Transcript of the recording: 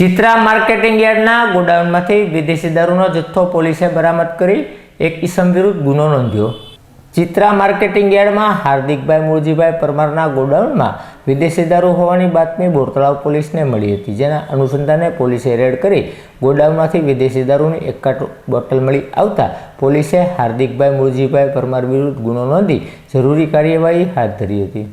Chitra marketing યાર્ડના ગોડાઉનમાંથી વિદેશી દારૂનો જથ્થો પોલીસે બરામદ કરી એક ઇસમ વિરુદ્ધ ગુનો નોંધ્યો. ચિત્રા માર્કેટિંગ યાર્ડમાં હાર્દિકભાઈ મૂળજીભાઈ પરમારના ગોડાઉનમાં વિદેશી દારૂ હોવાની બાતમી બોરતળાવ પોલીસને મળી હતી, જેના અનુસંધાને પોલીસે રેડ કરી ગોડાઉનમાંથી વિદેશી દારૂની એકાટ બોટલ મળી આવતા પોલીસે હાર્દિકભાઈ મૂળજીભાઈ પરમાર વિરુદ્ધ ગુનો નોંધી જરૂરી કાર્યવાહી હાથ ધરી હતી.